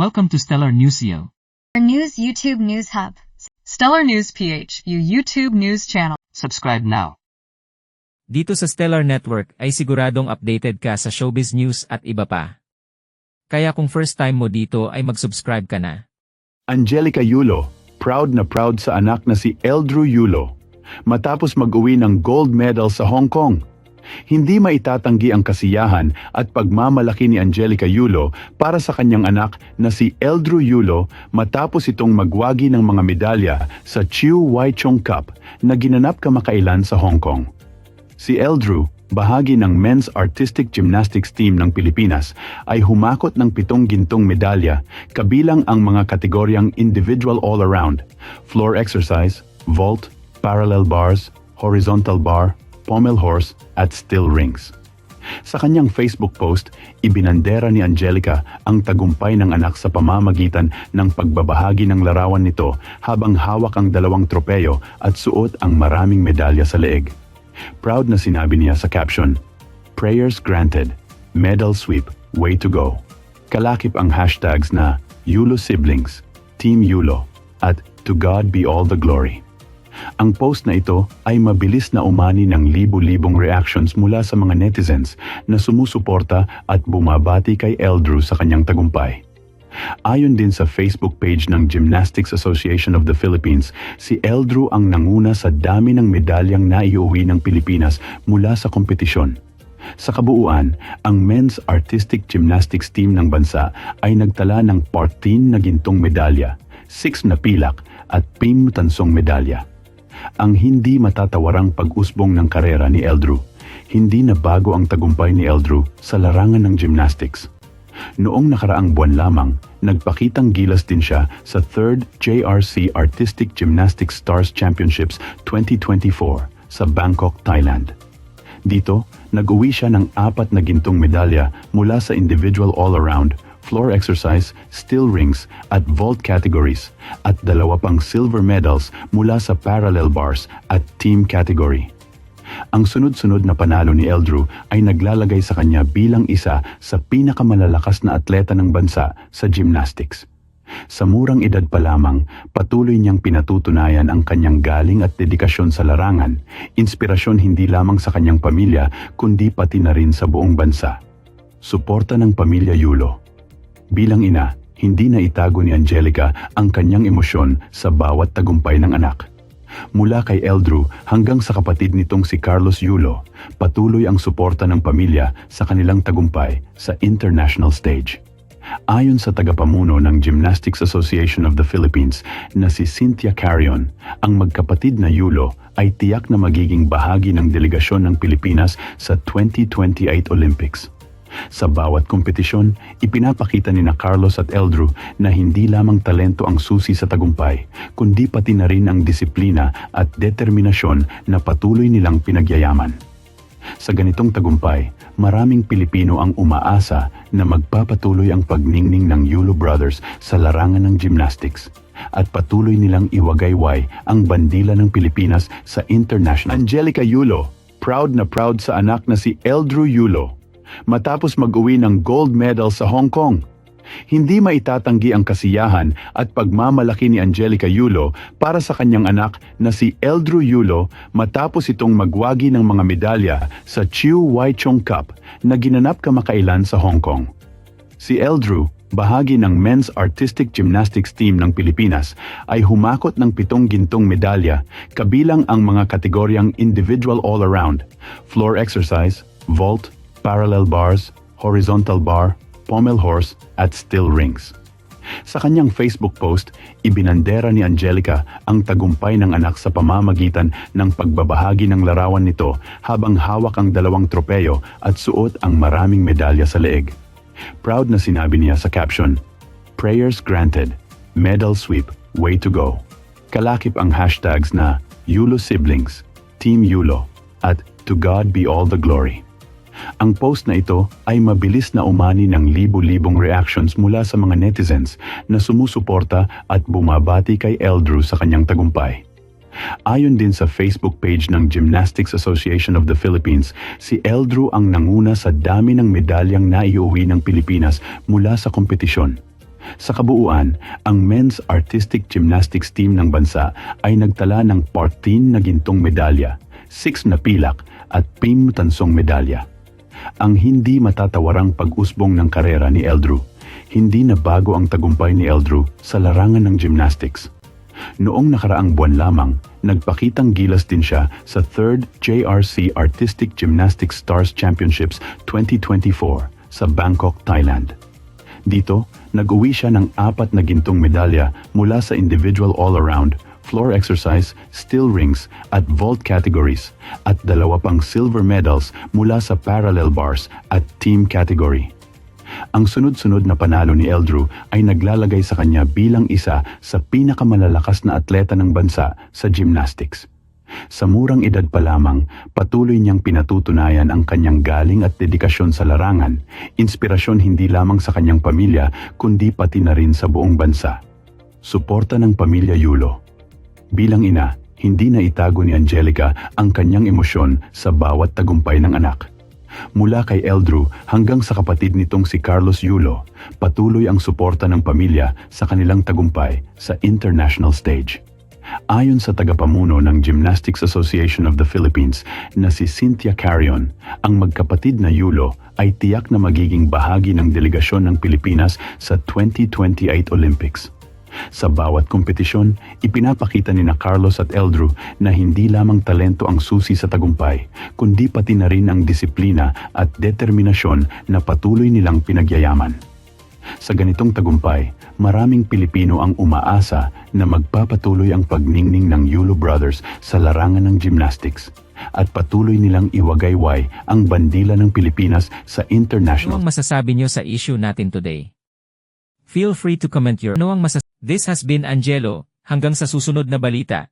Welcome to Stellar Newsio. Our News YouTube News Hub. Stellar News PH, you YouTube news channel. Subscribe now. Dito sa Stellar Network ay siguradong updated ka sa showbiz news at iba pa. Kaya kung first time mo dito ay mag-subscribe ka na. Angelica Yulo, proud na proud sa anak na si Eldrew Yulo, matapos mag-uwi ng gold medal sa Hong Kong. Hindi maitatanggi ang kasiyahan at pagmamalaki ni Angelica Yulo para sa kanyang anak na si Eldrew Yulo matapos itong magwagi ng mga medalya sa Chiu Wai Chong Cup na ginanap kamakailan sa Hong Kong. Si Eldrew, bahagi ng Men's Artistic Gymnastics Team ng Pilipinas, ay humakot ng pitong gintong medalya, kabilang ang mga kategoryang Individual All-Around, Floor Exercise, Vault, Parallel Bars, Horizontal Bar, Pommel Horse, at Still Rings. Sa kanyang Facebook post, ibinandera ni Angelica ang tagumpay ng anak sa pamamagitan ng pagbabahagi ng larawan nito habang hawak ang dalawang tropeyo at suot ang maraming medalya sa leeg. Proud na sinabi niya sa caption, Prayers granted, medal sweep, way to go. Kalakip ang hashtags na Yulo Siblings, Team Yulo, at To God be all the glory. Ang post na ito ay mabilis na umani ng libu-libong reactions mula sa mga netizens na sumusuporta at bumabati kay Eldrew sa kanyang tagumpay. Ayon din sa Facebook page ng Gymnastics Association of the Philippines, si Eldrew ang nanguna sa dami ng medalyang naiuwi ng Pilipinas mula sa kompetisyon. Sa kabuuan, ang men's artistic gymnastics team ng bansa ay nagtala ng 14 na gintong medalya, 6 na pilak at 5 tansong medalya. Ang hindi matatawarang pag-usbong ng karera ni Eldrew, hindi na bago ang tagumpay ni Eldrew sa larangan ng gymnastics. Noong nakaraang buwan lamang, nagpakitang gilas din siya sa 3rd JRC Artistic Gymnastics Stars Championships 2024 sa Bangkok, Thailand. Dito, nag-uwi siya ng apat na gintong medalya mula sa individual all-around, floor exercise, still rings at vault categories at dalawa pang silver medals mula sa parallel bars at team category. Ang sunod-sunod na panalo ni Eldrew ay naglalagay sa kanya bilang isa sa pinakamalalakas na atleta ng bansa sa gymnastics. Sa murang edad pa lamang, patuloy niyang pinatutunayan ang kanyang galing at dedikasyon sa larangan, inspirasyon hindi lamang sa kanyang pamilya kundi pati na rin sa buong bansa. Suporta ng pamilya Yulo. Bilang ina, hindi na itago ni Angelica ang kanyang emosyon sa bawat tagumpay ng anak. Mula kay Eldrew hanggang sa kapatid nitong si Carlos Yulo, patuloy ang suporta ng pamilya sa kanilang tagumpay sa international stage. Ayon sa tagapamuno ng Gymnastics Association of the Philippines na si Cynthia Carrion, ang magkapatid na Yulo ay tiyak na magiging bahagi ng delegasyon ng Pilipinas sa 2028 Olympics. Sa bawat kompetisyon, ipinapakita ni na Carlos at Eldrew na hindi lamang talento ang susi sa tagumpay, kundi pati na rin ang disiplina at determinasyon na patuloy nilang pinagyayaman. Sa ganitong tagumpay, maraming Pilipino ang umaasa na magpapatuloy ang pagningning ng Yulo Brothers sa larangan ng gymnastics at patuloy nilang iwagayway ang bandila ng Pilipinas sa international. Angelica Yulo, proud na proud sa anak na si Eldrew Yulo, matapos mag-uwi ng gold medal sa Hong Kong. Hindi maitatanggi ang kasiyahan at pagmamalaki ni Angelica Yulo para sa kanyang anak na si Eldrew Yulo matapos itong magwagi ng mga medalya sa Chiu Wai Chong Cup na ginanap kamakailan sa Hong Kong. Si Eldrew, bahagi ng Men's Artistic Gymnastics Team ng Pilipinas, ay humakot ng pitong gintong medalya, kabilang ang mga kategoryang Individual All-Around, Floor Exercise, Vault, Parallel Bars, Horizontal Bar, Pommel Horse, at Still Rings. Sa kanyang Facebook post, ibinandera ni Angelica ang tagumpay ng anak sa pamamagitan ng pagbabahagi ng larawan nito habang hawak ang dalawang tropeyo at suot ang maraming medalya sa leeg. Proud na sinabi niya sa caption, Prayers granted, medal sweep, way to go. Kalakip ang hashtags na Yulo Siblings, Team Yulo, at To God be all the glory. Ang post na ito ay mabilis na umani ng libu-libong reactions mula sa mga netizens na sumusuporta at bumabati kay Eldrew sa kanyang tagumpay. Ayon din sa Facebook page ng Gymnastics Association of the Philippines, si Eldrew ang nanguna sa dami ng medalyang naiuwi ng Pilipinas mula sa kompetisyon. Sa kabuuan, ang men's artistic gymnastics team ng bansa ay nagtala ng 14 na gintong medalya, 6 na pilak at 5 tansong medalya. Ang hindi matatawarang pag-usbong ng karera ni Eldrew, hindi na bago ang tagumpay ni Eldrew sa larangan ng gymnastics. Noong nakaraang buwan lamang, nagpakitang gilas din siya sa 3rd JRC Artistic Gymnastics Stars Championships 2024 sa Bangkok, Thailand. Dito, nag-uwi siya ng apat na gintong medalya mula sa individual all-around, floor exercise, still rings at vault categories at dalawa pang silver medals mula sa parallel bars at team category. Ang sunod-sunod na panalo ni Eldrew ay naglalagay sa kanya bilang isa sa pinakamalalakas na atleta ng bansa sa gymnastics. Sa murang edad pa lamang, patuloy niyang pinatutunayan ang kanyang galing at dedikasyon sa larangan, inspirasyon hindi lamang sa kanyang pamilya kundi pati na rin sa buong bansa. Suporta ng pamilya Yulo. Bilang ina, hindi na itago ni Angelica ang kanyang emosyon sa bawat tagumpay ng anak. Mula kay Eldrew hanggang sa kapatid nitong si Carlos Yulo, patuloy ang suporta ng pamilya sa kanilang tagumpay sa international stage. Ayon sa tagapamuno ng Gymnastics Association of the Philippines na si Cynthia Carrion, ang magkapatid na Yulo ay tiyak na magiging bahagi ng delegasyon ng Pilipinas sa 2028 Olympics. Sa bawat kompetisyon, ipinapakita ni na Carlos at Eldrew na hindi lamang talento ang susi sa tagumpay, kundi pati na rin ang disiplina at determinasyon na patuloy nilang pinagyayaman. Sa ganitong tagumpay, maraming Pilipino ang umaasa na magpapatuloy ang pagningning ng Yulo Brothers sa larangan ng gymnastics at patuloy nilang iwagayway ang bandila ng Pilipinas sa Ano international ang masasabi nyo sa issue natin today? Feel free to comment your ano ang masas- This has been Angelo, hanggang sa susunod na balita.